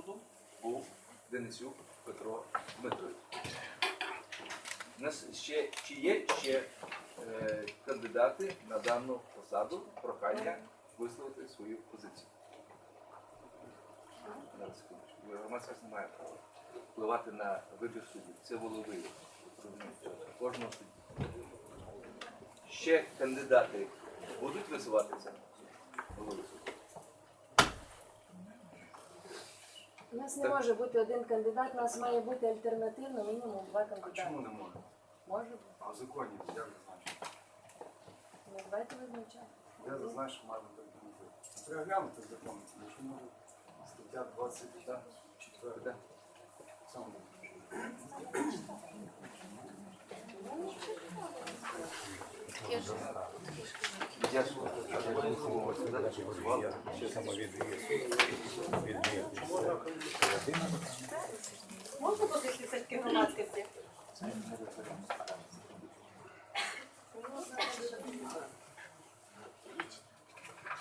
суду був Денисюк Петро Дмитрович. Нас ще, чи є ще е, кандидати на дану посаду прохання висловити свою позицію? Зараз, секундочку. Громадськість не права впливати на вибір суддів. Це розумієте, кожного судді. Ще кандидати будуть висуватися? Голови судді. У нас не може бути один кандидат, у нас має бути альтернативно мінімум два А кандидати. чому не може? Може бути. А в законі як зазначено? Ну, давайте визначати. Я зазначу, що має бути альтернатива. Треба глянути закон, якщо може стаття 24. Так. Сам. Я ж. Можна позицію все-таки громадськості?